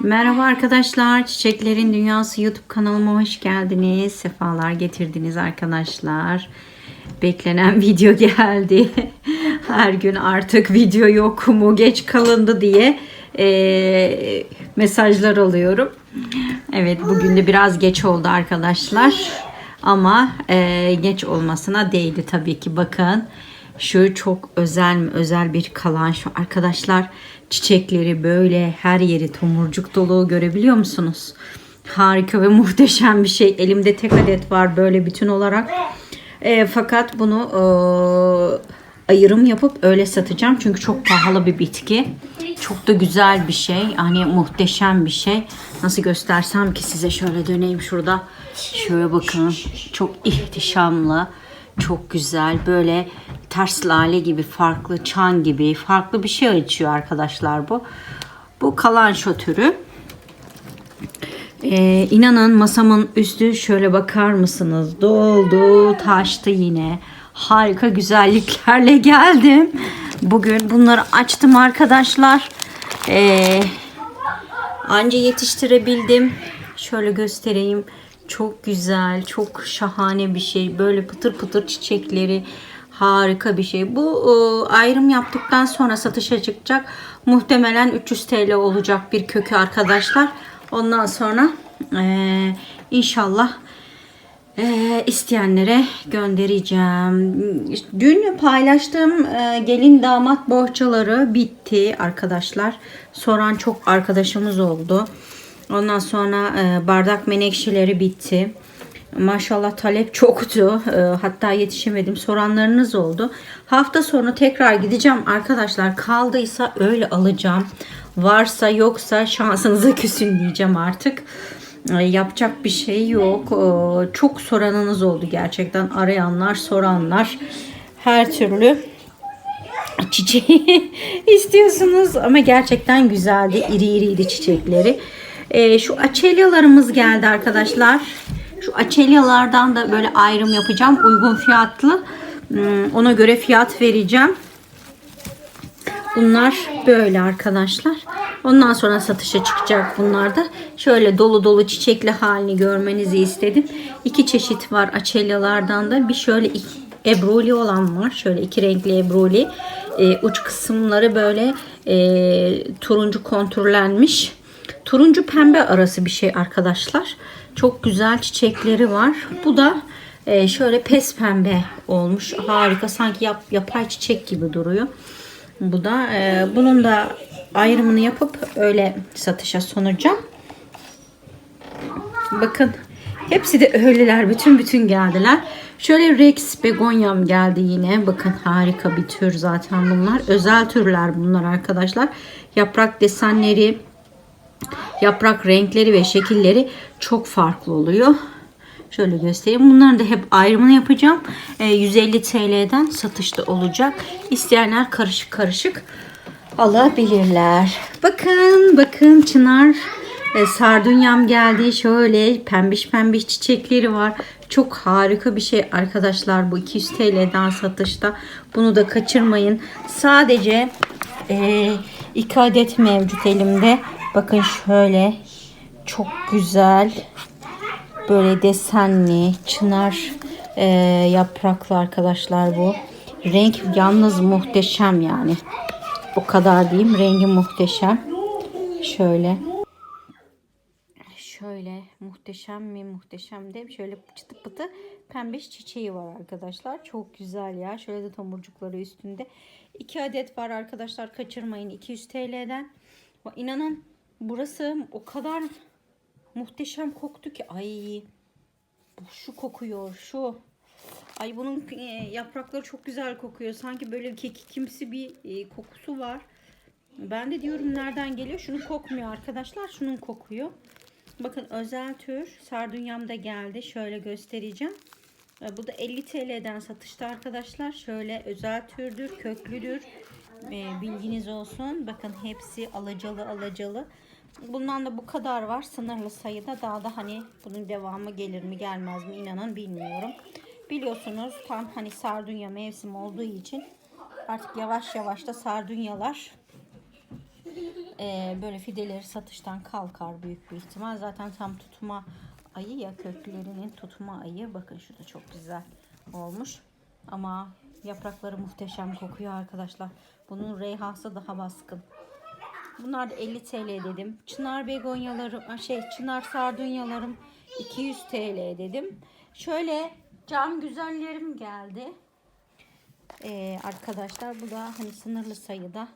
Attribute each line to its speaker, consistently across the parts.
Speaker 1: Merhaba arkadaşlar. Çiçeklerin Dünyası YouTube kanalıma hoş geldiniz. Sefalar getirdiniz arkadaşlar. Beklenen video geldi. Her gün artık video yok mu geç kalındı diye eee, mesajlar alıyorum. Evet bugün de biraz geç oldu arkadaşlar. Ama eee, geç olmasına değdi tabii ki bakın. Şu çok özel özel bir kalan şu arkadaşlar çiçekleri böyle her yeri tomurcuk dolu görebiliyor musunuz? Harika ve muhteşem bir şey. Elimde tek adet var böyle bütün olarak. E, fakat bunu e, ayırım yapıp öyle satacağım. Çünkü çok pahalı bir bitki. Çok da güzel bir şey. Hani muhteşem bir şey. Nasıl göstersem ki size şöyle döneyim şurada. Şöyle bakın. Çok ihtişamlı. Çok güzel. Böyle ters lale gibi, farklı çan gibi, farklı bir şey açıyor arkadaşlar bu. Bu kalanço türü. Ee, inanın masamın üstü şöyle bakar mısınız? Doldu, taştı yine. Harika güzelliklerle geldim. Bugün bunları açtım arkadaşlar. Ee, anca yetiştirebildim. Şöyle göstereyim. Çok güzel, çok şahane bir şey. Böyle pıtır pıtır çiçekleri harika bir şey. Bu e, ayrım yaptıktan sonra satışa çıkacak. Muhtemelen 300 TL olacak bir kökü arkadaşlar. Ondan sonra e, inşallah e, isteyenlere göndereceğim. Dün paylaştığım gelin damat bohçaları bitti arkadaşlar. Soran çok arkadaşımız oldu. Ondan sonra bardak menekşeleri bitti. Maşallah talep çoktu. E, hatta yetişemedim. Soranlarınız oldu. Hafta sonu tekrar gideceğim arkadaşlar. Kaldıysa öyle alacağım. Varsa yoksa şansınıza küsün diyeceğim artık. E, yapacak bir şey yok. E, çok soranınız oldu gerçekten. Arayanlar, soranlar. Her türlü çiçeği istiyorsunuz ama gerçekten güzeldi. İri iriydi çiçekleri. Ee, şu açelyalarımız geldi arkadaşlar. Şu açelyalardan da böyle ayrım yapacağım. Uygun fiyatlı. Hmm, Ona göre fiyat vereceğim. Bunlar böyle arkadaşlar. Ondan sonra satışa çıkacak bunlar da. Şöyle dolu dolu çiçekli halini görmenizi istedim. İki çeşit var açelyalardan da. Bir şöyle ebruli olan var. Şöyle iki renkli ebruli. Ee, uç kısımları böyle e, turuncu konturlenmiş. Turuncu pembe arası bir şey arkadaşlar. Çok güzel çiçekleri var. Bu da e, şöyle pes pembe olmuş. Harika. Sanki yap, yapay çiçek gibi duruyor. Bu da e, bunun da ayrımını yapıp öyle satışa sunacağım. Bakın hepsi de öyleler. Bütün bütün geldiler. Şöyle Rex begonyam geldi yine. Bakın harika bir tür zaten bunlar. Özel türler bunlar arkadaşlar. Yaprak desenleri, yaprak renkleri ve şekilleri çok farklı oluyor. Şöyle göstereyim. Bunların da hep ayrımını yapacağım. Ee, 150 TL'den satışta olacak. İsteyenler karışık karışık alabilirler. Bakın bakın çınar e, sardunyam geldi. Şöyle pembiş pembiş çiçekleri var. Çok harika bir şey arkadaşlar bu 200 TL'den satışta. Bunu da kaçırmayın. Sadece e, iki adet mevcut elimde. Bakın şöyle çok güzel böyle desenli çınar e, yapraklı arkadaşlar bu. Renk yalnız muhteşem yani. O kadar diyeyim. Rengi muhteşem. Şöyle. Şöyle muhteşem mi muhteşem de şöyle çıtı pıtı pembiş çiçeği var arkadaşlar. Çok güzel ya. Şöyle de tomurcukları üstünde. 2 adet var arkadaşlar. Kaçırmayın. 200 TL'den. İnanın burası o kadar muhteşem koktu ki. Ay şu kokuyor şu. Ay bunun e, yaprakları çok güzel kokuyor. Sanki böyle kekikimsi bir e, kokusu var. Ben de diyorum nereden geliyor? Şunun kokmuyor arkadaşlar. Şunun kokuyor. Bakın özel tür sardunyam da geldi. Şöyle göstereceğim. E, Bu da 50 TL'den satışta arkadaşlar. Şöyle özel türdür, köklüdür. E, bilginiz olsun. Bakın hepsi alacalı alacalı. Bundan da bu kadar var. Sınırlı sayıda. Daha da hani bunun devamı gelir mi gelmez mi inanın bilmiyorum. Biliyorsunuz tam hani sardunya mevsim olduğu için artık yavaş yavaş da sardunyalar Ee, böyle fideleri satıştan kalkar büyük bir ihtimal. Zaten tam tutma ayı ya köklerinin tutma ayı. Bakın şurada çok güzel olmuş. Ama yaprakları muhteşem kokuyor arkadaşlar. Bunun reyhası daha baskın. Bunlar da 50 TL dedim. Çınar begonyalarım, şey çınar sardunyalarım 200 TL dedim. Şöyle cam güzellerim geldi. Ee, arkadaşlar bu da hani sınırlı sayıda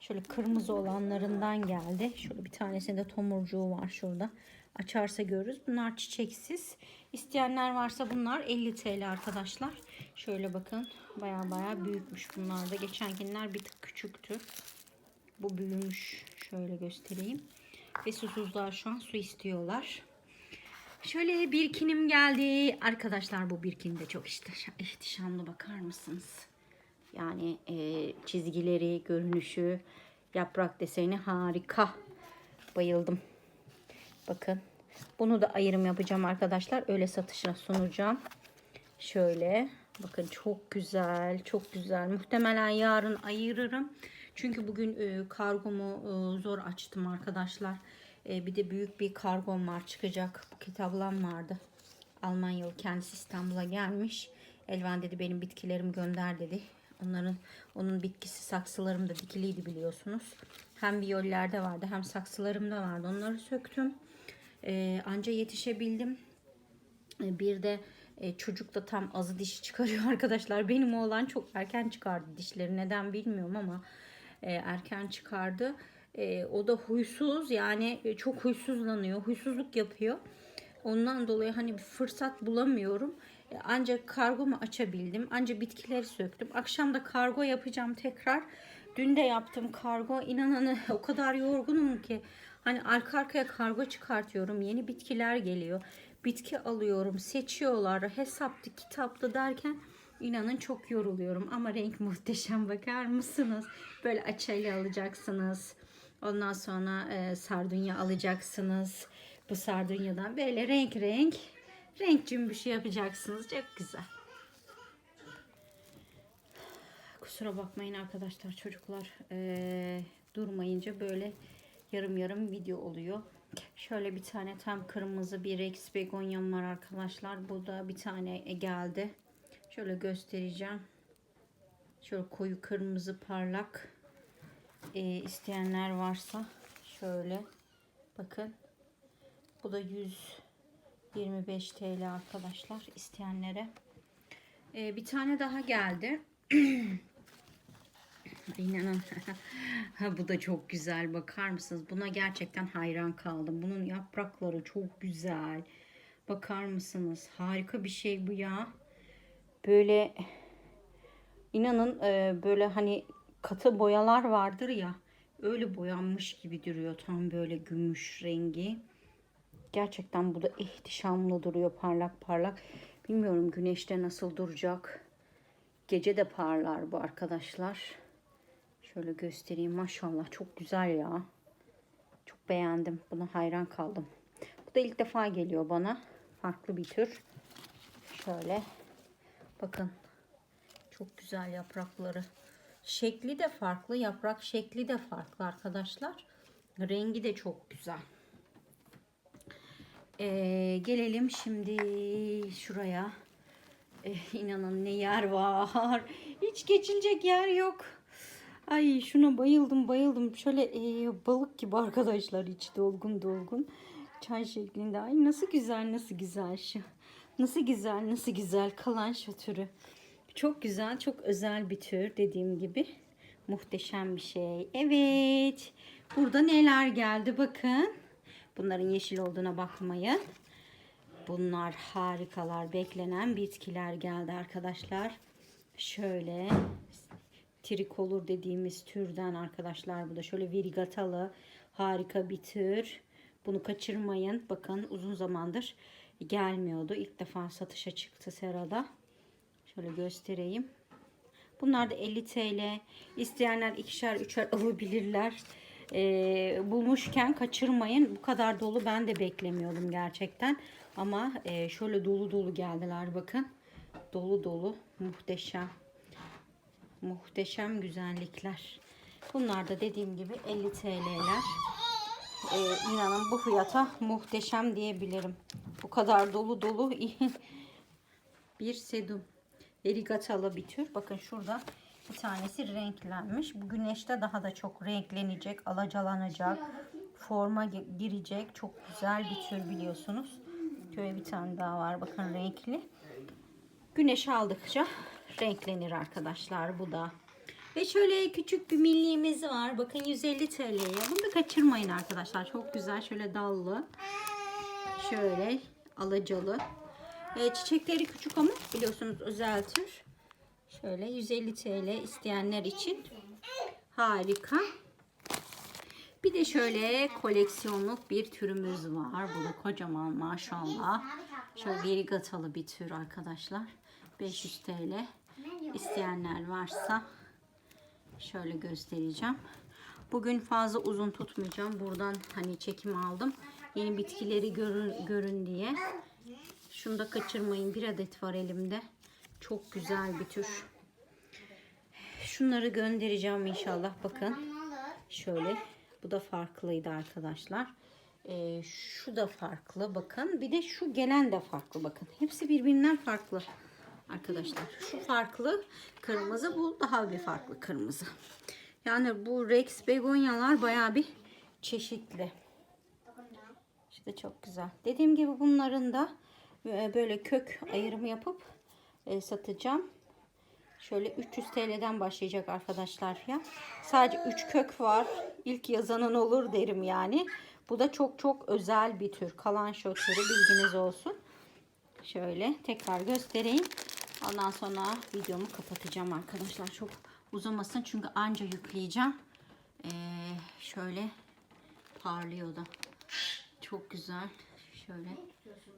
Speaker 1: şöyle kırmızı olanlarından geldi. Şöyle bir tanesinde tomurcuğu var şurada. Açarsa görürüz. Bunlar çiçeksiz. İsteyenler varsa bunlar 50 TL arkadaşlar. Şöyle bakın baya baya büyükmüş bunlar da. Geçenkiler bir tık küçüktü. Bu büyümüş. Şöyle göstereyim. Ve susuzlar şu an su istiyorlar. Şöyle birkinim geldi. Arkadaşlar bu birkin de çok ihtişam, ihtişamlı bakar mısınız? Yani e, çizgileri, görünüşü, yaprak deseni harika. Bayıldım. Bakın. Bunu da ayrım yapacağım arkadaşlar. Öyle satışa sunacağım. Şöyle. Bakın çok güzel. Çok güzel. Muhtemelen yarın ayırırım. Çünkü bugün e, kargomu e, zor açtım arkadaşlar. E, bir de büyük bir kargom var çıkacak. Buket ablam vardı. Almanyalı kendisi İstanbul'a gelmiş. Elvan dedi benim bitkilerimi gönder dedi. Onların onun bitkisi saksılarım da dikiliydi biliyorsunuz. Hem biyollerde vardı hem saksılarımda vardı. Onları söktüm. E, anca yetişebildim. E, Bir de e, çocuk da tam azı dişi çıkarıyor arkadaşlar. Benim oğlan çok erken çıkardı dişleri. Neden bilmiyorum ama e, erken çıkardı. E, o da huysuz yani e, çok huysuzlanıyor. Huysuzluk yapıyor. Ondan dolayı hani bir fırsat bulamıyorum. E, Ancak kargomu açabildim. Ancak bitkileri söktüm. Akşam da kargo yapacağım tekrar. Dün de yaptım kargo. İnanın o kadar yorgunum ki. Hani arka arkaya kargo çıkartıyorum. Yeni bitkiler geliyor. Bitki alıyorum. Seçiyorlar. Hesaptı, kitaptı derken inanın çok yoruluyorum. Ama renk muhteşem bakar mısınız? Böyle açayla alacaksınız. Ondan sonra e, sardunya alacaksınız. Bu sardunyadan böyle renk renk renk cümbüşü yapacaksınız. Çok güzel. Kusura bakmayın arkadaşlar çocuklar e, durmayınca böyle yarım yarım video oluyor. Şöyle bir tane tam kırmızı bir Rex begonyam var arkadaşlar. Bu da bir tane geldi. Şöyle göstereceğim. Şöyle koyu kırmızı parlak e, isteyenler varsa şöyle bakın. Bu da 125 TL arkadaşlar isteyenlere. E, bir tane daha geldi. İnanın. Bu da çok güzel. Bakar mısınız? Buna gerçekten hayran kaldım. Bunun yaprakları çok güzel. Bakar mısınız? Harika bir şey bu ya. Böyle inanın e, böyle hani katı boyalar vardır ya. Öyle boyanmış gibi duruyor. Tam böyle gümüş rengi. Gerçekten bu da ihtişamlı duruyor. Parlak parlak. Bilmiyorum güneşte nasıl duracak. Gece de parlar bu arkadaşlar. Şöyle göstereyim. Maşallah çok güzel ya. Çok beğendim. Buna hayran kaldım. Bu da ilk defa geliyor bana. Farklı bir tür. Şöyle. Bakın. Çok güzel yaprakları. Şekli de farklı. Yaprak şekli de farklı arkadaşlar. Rengi de çok güzel. Ee, gelelim şimdi şuraya. Ee, inanın ne yer var. Hiç geçilecek yer yok. Ay şuna bayıldım bayıldım. Şöyle e, balık gibi arkadaşlar içi dolgun dolgun. Çay şeklinde. Ay nasıl güzel nasıl güzel şu. Nasıl güzel nasıl güzel kalan şu türü. Çok güzel çok özel bir tür dediğim gibi. Muhteşem bir şey. Evet. Burada neler geldi bakın. Bunların yeşil olduğuna bakmayın. Bunlar harikalar beklenen bitkiler geldi arkadaşlar. Şöyle trikolor dediğimiz türden arkadaşlar bu da şöyle virigatalı harika bir tür. Bunu kaçırmayın. Bakın uzun zamandır gelmiyordu. İlk defa satışa çıktı serada. Şöyle göstereyim. Bunlar da 50 TL. İsteyenler ikişer üçer alabilirler. Ee, bulmuşken kaçırmayın. Bu kadar dolu ben de beklemiyordum gerçekten. Ama e, şöyle dolu dolu geldiler bakın. Dolu dolu muhteşem. Muhteşem güzellikler. Bunlar da dediğim gibi 50 TL'ler. Ee, inanın bu fiyata muhteşem diyebilirim. Bu kadar dolu dolu bir sedum. Verigatalı bir tür. Bakın şurada bir tanesi renklenmiş. Bu güneşte daha da çok renklenecek, alacalanacak, forma gi- girecek. Çok güzel bir tür biliyorsunuz. Şöyle bir tane daha var bakın renkli. Güneş aldıkça renklenir arkadaşlar bu da. Ve şöyle küçük bir milliğimiz var. Bakın 150 TL'ye. Bunu da kaçırmayın arkadaşlar. Çok güzel. Şöyle dallı. Şöyle alacalı. E, çiçekleri küçük ama biliyorsunuz özel tür. Şöyle 150 TL isteyenler için harika. Bir de şöyle koleksiyonluk bir türümüz var. Bu da kocaman maşallah. Şöyle verigatalı bir tür arkadaşlar. 500 TL. İsteyenler varsa şöyle göstereceğim. Bugün fazla uzun tutmayacağım. Buradan hani çekim aldım. Yeni bitkileri görün, görün diye. Şunu da kaçırmayın. Bir adet var elimde. Çok güzel bir tür. Şunları göndereceğim inşallah. Bakın. Şöyle. Bu da farklıydı arkadaşlar. Ee, şu da farklı. Bakın. Bir de şu gelen de farklı. Bakın. Hepsi birbirinden farklı. Arkadaşlar. Şu farklı kırmızı. Bu daha bir farklı kırmızı. Yani bu Rex begonyalar baya bir çeşitli. İşte çok güzel. Dediğim gibi bunların da e, böyle kök ayırımı yapıp e, satacağım. Şöyle 300 TL'den başlayacak arkadaşlar ya. Sadece 3 kök var. İlk yazanın olur derim yani. Bu da çok çok özel bir tür. Kalan türü bilginiz olsun. Şöyle tekrar göstereyim. Ondan sonra videomu kapatacağım arkadaşlar. Çok uzamasın çünkü anca yükleyeceğim. Ee, şöyle parlıyor da. Çok güzel. Şöyle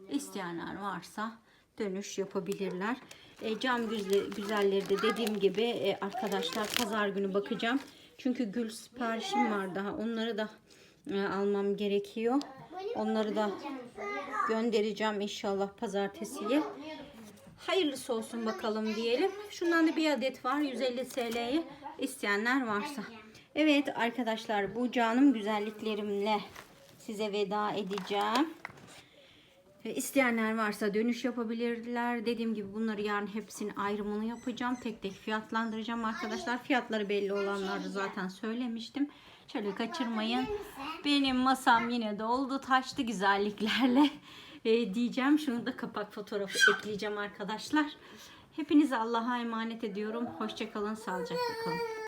Speaker 1: isteyenler varsa dönüş yapabilirler. E, cam güzel, güzelleri de dediğim gibi e, arkadaşlar pazar günü bakacağım. Çünkü gül siparişim var daha. Onları da e, almam gerekiyor. Onları da göndereceğim inşallah pazartesiye. Hayırlısı olsun bakalım diyelim. Şundan da bir adet var 150 TL'ye isteyenler varsa. Evet arkadaşlar bu canım güzelliklerimle size veda edeceğim. İsteyenler varsa dönüş yapabilirler. Dediğim gibi bunları yarın hepsinin ayrımını yapacağım. Tek tek fiyatlandıracağım arkadaşlar. Fiyatları belli olanları zaten söylemiştim. Şöyle kaçırmayın. Benim masam yine doldu taştı güzelliklerle. E, diyeceğim. Şunu da kapak fotoğrafı ekleyeceğim arkadaşlar. Hepinizi Allah'a emanet ediyorum. Hoşçakalın, sağlıcakla kalın.